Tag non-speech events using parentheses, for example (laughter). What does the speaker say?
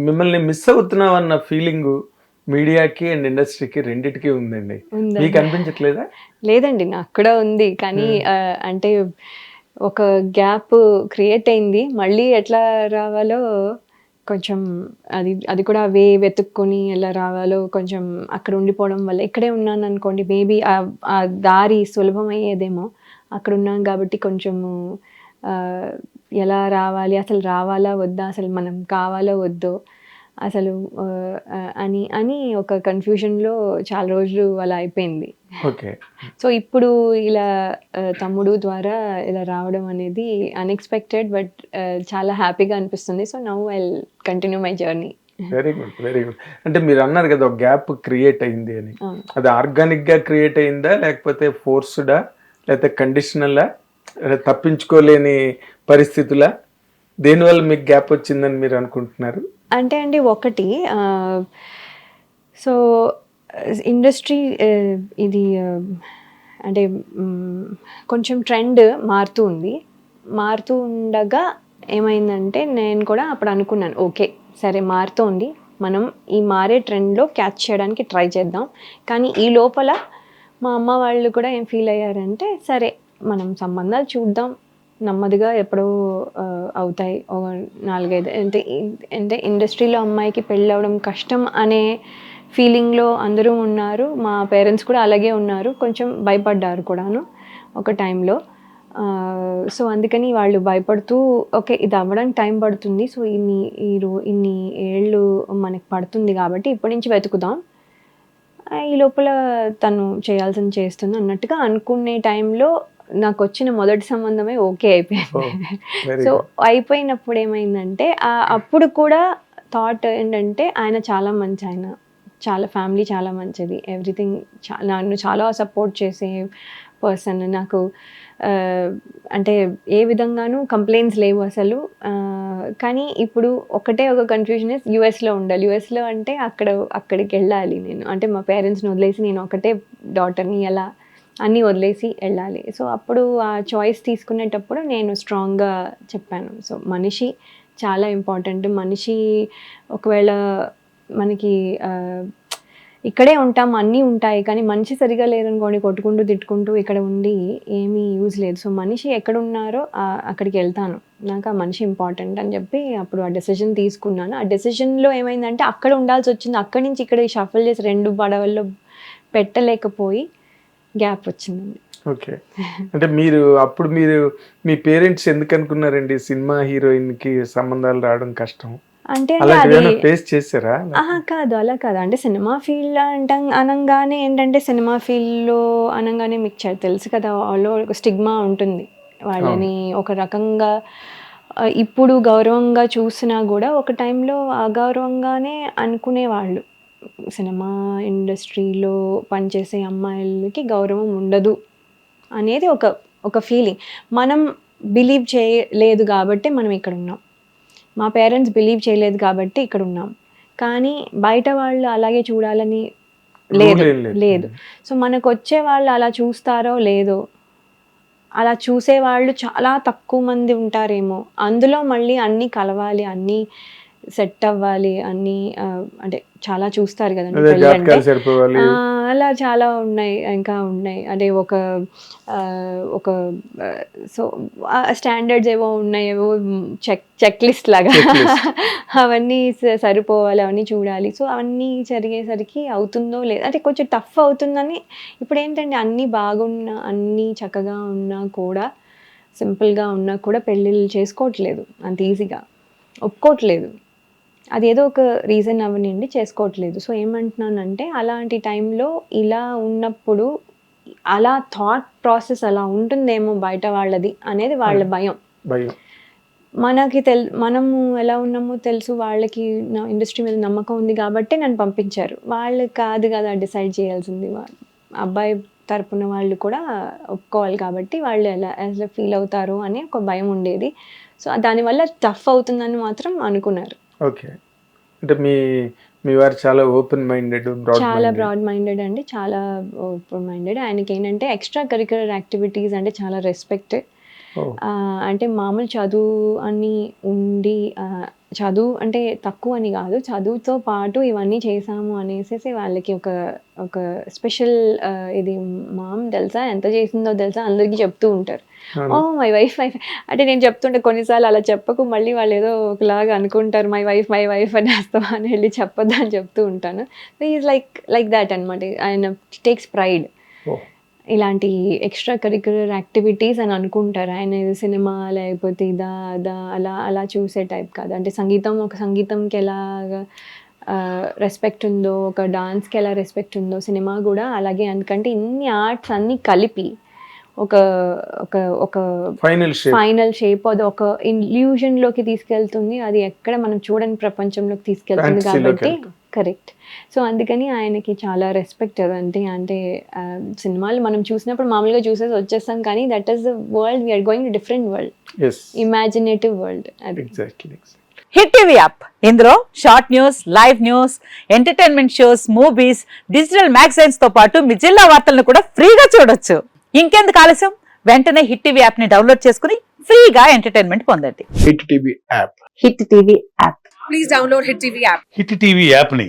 మిమ్మల్ని మిస్ అవుతున్నాం అన్న ఫీలింగ్ మీడియాకి అండ్ ఇండస్ట్రీకి రెండిటికి ఉందండి. ఉందా? మీకు అనిపించట్లేదా? లేదండి నాకు కూడా ఉంది. కానీ ఆ, అంటే ఒక గ్యాప్ క్రియేట్ అయింది. మళ్ళీ ఎట్లా రావాలో కొంచెం అది అది కూడా వే వెతుక్కొని ఎలా రావాలో కొంచెం అక్కడ ఉండిపోవడం వల్ల ఇక్కడే ఉన్నాను అనుకోండి మేబీ ఆ దారి సులభమయ్యేదేమో. అక్కడ ఉన్నాం కాబట్టి కొంచెము ఎలా రావాలి అసలు రావాలా వద్దా అసలు మనం కావాలో వద్దో అసలు అని అని ఒక కన్ఫ్యూజన్లో చాలా రోజులు అలా అయిపోయింది. ఓకే. సో ఇప్పుడు ఇలా తమ్ముడు ద్వారా ఇలా రావడం అనేది అన్ఎక్స్పెక్టెడ్ బట్ చాలా హ్యాపీగా అనిపిస్తుంది. So now I continue my journey very good very good అంటే మీరు అన్నారు కదా ఒక గ్యాప్ క్రియేట్ అయింది అని. అది ఆర్గానిక్గా క్రియేట్ అయిందా లేకపోతే ఫోర్స్డా లేకపోతే కండిషనలా తప్పించుకోలేని పరిస్థితుల దేనివల్ల మీకు గ్యాప్ వచ్చిందని మీరు అనుకుంటున్నారు? అంటే అండి ఒకటి సో ఇండస్ట్రీ ఇది అంటే కొంచెం ట్రెండ్ మారుతూ ఉంది. మారుతూ ఉండగా ఏమైందంటే నేను కూడా అప్పుడు అనుకున్నాను ఓకే సరే మారుతోంది. మనం ఈ మారే ట్రెండ్లో క్యాచ్ చేయడానికి ట్రై చేద్దాం. కానీ ఈ లోపల మా అమ్మ వాళ్ళు కూడా ఏం ఫీల్ అయ్యారంటే సరే మనం సంబంధాలు చూద్దాం. నెమ్మదిగా ఎప్పుడో అవుతాయి. ఒక నాలుగైదు అంటే అంటే ఇండస్ట్రీలో అమ్మాయికి పెళ్ళి అవ్వడం కష్టం అనే ఫీలింగ్లో అందరూ ఉన్నారు. మా పేరెంట్స్ కూడా అలాగే ఉన్నారు. కొంచెం భయపడ్డారు కూడాను ఒక టైంలో. సో అందుకని వాళ్ళు భయపడుతూ ఓకే ఇది అవ్వడానికి టైం పడుతుంది. సో ఇన్ని ఈ రో ఇన్ని ఏళ్ళు మనకి పడుతుంది కాబట్టి ఇప్పటి నుంచి వెతుకుదాం. ఈ లోపల తను చేయాల్సింది చేస్తుంది అన్నట్టుగా అనుకునే టైంలో నాకు వచ్చిన మొదటి సంబంధమే ఓకే అయిపోయింది. సో అయిపోయినప్పుడు ఏమైందంటే ఆ అప్పుడు కూడా థాట్ ఏంటంటే ఆయన చాలా మంచి ఆయన చాలా ఫ్యామిలీ చాలా మంచిది. ఎవ్రీథింగ్ నన్ను చాలా సపోర్ట్ చేసే పర్సన్ నాకు అంటే ఏ విధంగానూ కంప్లైంట్స్ లేవు అసలు. కానీ ఇప్పుడు ఒకటే ఒక కన్ఫ్యూజన్ ఇస్ యూఎస్లో ఉండాలి. యూఎస్లో అంటే అక్కడ అక్కడికి వెళ్ళాలి నేను. అంటే మా పేరెంట్స్ని వదిలేసి నేను ఒకటే డాటర్ని ఎలా అన్నీ వదిలేసి వెళ్ళాలి. సో అప్పుడు ఆ చాయిస్ తీసుకునేటప్పుడు నేను స్ట్రాంగ్గా చెప్పాను. సో మనిషి చాలా ఇంపార్టెంట్ మనిషి ఒకవేళ మనకి ఇక్కడే ఉంటాం అన్నీ ఉంటాయి కానీ మనిషి సరిగా లేదనుకోండి కొట్టుకుంటూ తిట్టుకుంటూ ఇక్కడ ఉండి ఏమీ యూజ్ లేదు. సో మనిషి ఎక్కడ ఉన్నారో అక్కడికి వెళ్తాను. నాకు ఆ మనిషి ఇంపార్టెంట్ అని చెప్పి అప్పుడు ఆ డెసిషన్ తీసుకున్నాను. ఆ డెసిషన్లో ఏమైందంటే అక్కడ ఉండాల్సి వచ్చింది. అక్కడి నుంచి ఇక్కడ షఫల్ చేసి రెండు పడవల్లో పెట్టలేకపోయి గ్యాప్ వచ్చిందండి. ఓకే. అంటే మీరు అప్పుడు మీరు మీ పేరెంట్స్ ఎందుకు అనుకున్నారండి సినిమా హీరోయిన్కి సంబంధాలు రావడం కష్టం? అంటే ఫేస్ ఆహా కాదు అలా కాదు. అంటే సినిమా ఫీల్డ్ అంటాం అనగానే ఏంటంటే సినిమా ఫీల్డ్లో అనగానే మీకు తెలుసు కదా వాళ్ళు ఒక స్టిగ్మా ఉంటుంది. వాళ్ళని ఒక రకంగా ఇప్పుడు గౌరవంగా చూసినా కూడా ఒక టైంలో అగౌరవంగానే అనుకునేవాళ్ళు. సినిమా ఇండస్ట్రీలో పనిచేసే అమ్మాయిలకి గౌరవం ఉండదు అనేది ఒక ఒక ఫీలింగ్ మనం బిలీవ్ చేయలేదు కాబట్టి మనం ఇక్కడ ఉన్నాం. మా పేరెంట్స్ బిలీవ్ చేయలేదు కాబట్టి ఇక్కడ ఉన్నాం. కానీ బయట వాళ్ళు అలాగే చూడాలని లేదు లేదు. లేదు. సో మనకు వచ్చే వాళ్ళు అలా చూస్తారో లేదో అలా చూసే వాళ్ళు చాలా తక్కువ మంది ఉంటారేమో. అందులో మళ్ళీ అన్నీ కలవాలి అన్నీ సెట్ అవ్వాలి అన్నీ అంటే చాలా చూస్తారు కదండి అంటే. అలా చాలా ఉన్నాయి ఇంకా ఉన్నాయి. అదే ఒక ఒక సో స్టాండర్డ్స్ ఏవో ఉన్నాయి ఏవో చెక్ చెక్ లిస్ట్ లాగా (laughs) అవన్నీ సరిపోవాలి అవన్నీ చూడాలి. సో అవన్నీ జరిగేసరికి అవుతుందో లేదు అంటే కొంచెం టఫ్ అవుతుందని ఇప్పుడు ఏంటంటే అన్నీ బాగున్నా అన్నీ చక్కగా ఉన్నా కూడా సింపుల్గా ఉన్నా కూడా పెళ్ళిళ్ళు చేసుకోవట్లేదు. అంత ఈజీగా ఒప్పుకోవట్లేదు. అది ఏదో ఒక రీజన్ అవనండి చేసుకోవట్లేదు. సో ఏమంటున్నానంటే అలాంటి టైంలో ఇలా ఉన్నప్పుడు అలా థాట్ ప్రాసెస్ అలా ఉంటుందేమో బయట వాళ్ళది అనేది వాళ్ళ భయం. భయం. మనకి తెల్ మనము ఎలా ఉన్నామో తెలుసు వాళ్ళకి నా ఇండస్ట్రీ మీద నమ్మకం ఉంది కాబట్టి నన్ను పంపించారు. వాళ్ళు కాదు కదా డిసైడ్ చేయాల్సింది. అబ్బాయి తరపున వాళ్ళు కూడా ఒప్పుకోవాలి కాబట్టి వాళ్ళు ఎలా ఎలా ఫీల్ అవుతారు అని ఒక భయం ఉండేది. సో దానివల్ల టఫ్ అవుతుందని మాత్రం అనుకున్నారు. ఓకే. అంటే మీ మీ వారు చాలా ఓపెన్ మైండెడ్ బ్రాడ్ చాలా బ్రాడ్ మైండెడ్ అండి. చాలా ఓపెన్ మైండెడ్. ఆయనకి ఏంటంటే ఎక్స్ట్రా కరిక్యులర్ యాక్టివిటీస్ అంటే చాలా రెస్పెక్ట్. అంటే మామూలు చదువు అని ఉండి చదువు అంటే తక్కువ అని కాదు. చదువుతో పాటు ఇవన్నీ చేసాము అనేసి వాళ్ళకి ఒక ఒక స్పెషల్ ఇది మామ్ తెలుసా? ఎంత చేసిందో తెలుసా? అందరికీ చెప్తూ ఉంటారు. ఓ మై వైఫ్ వైఫ్ అంటే నేను చెప్తుంటే కొన్నిసార్లు అలా చెప్పకు మళ్ళీ వాళ్ళు ఏదో ఒకలాగా అనుకుంటారు మై వైఫ్ మై వైఫ్ అని వేస్తావా అని వెళ్ళి చెప్పొద్దు అని చెప్తూ ఉంటాను. ఈజ్ లైక్ లైక్ దాట్ అనమాట ఆయన టేక్స్ ప్రైడ్ ఇలాంటి ఎక్స్ట్రా కరిక్యులర్ యాక్టివిటీస్ అని అనుకుంటారు? ఆయన ఇది సినిమా లేకపోతే ఇదా అదా అలా అలా చూసే టైప్ కాదు? అంటే సంగీతం ఒక సంగీతంకి ఎలాగా రెస్పెక్ట్ ఉందో ఒక డాన్స్కి ఎలా రెస్పెక్ట్ ఉందో సినిమా కూడా అలాగే. ఎందుకంటే ఇన్ని ఆర్ట్స్ అన్నీ కలిపి ఒక ఒక ఒక ఫైనల్ షేప్ ఫైనల్ షేప్ అది ఒక illusion లోకి తీసుకెళ్తుంది. అది ఎక్కడ మనం చూడని ప్రపంచంలోకి తీసుకెళ్తుంది కాబట్టి. కరెక్ట్ సో అందుకని ఆయనకి చాలా రెస్పెక్ట్ అదంటే అంటే సినిమాలు మనం చూసినప్పుడు మామూలుగా చూసేసి వచ్చేస్తాం కానీ that is the world we're going to different world imaginative world అది. ఎగ్జాక్ట్లీ హిట్ టీవీ యాప్ ఇందులో short news live news entertainment shows movies digital మ్యాగజైన్స్తో పాటు మీ జిల్లా వార్తలను కూడా ఫ్రీగా చూడొచ్చు. ఇంకెందుకు ఆలస్యం? వెంటనే హిట్ టీవీ యాప్ని డౌన్లోడ్ చేసుకుని ఫ్రీగా ఎంటర్టైన్మెంట్ పొందండి. Hit TV app hit TV app hit TV యాప్ని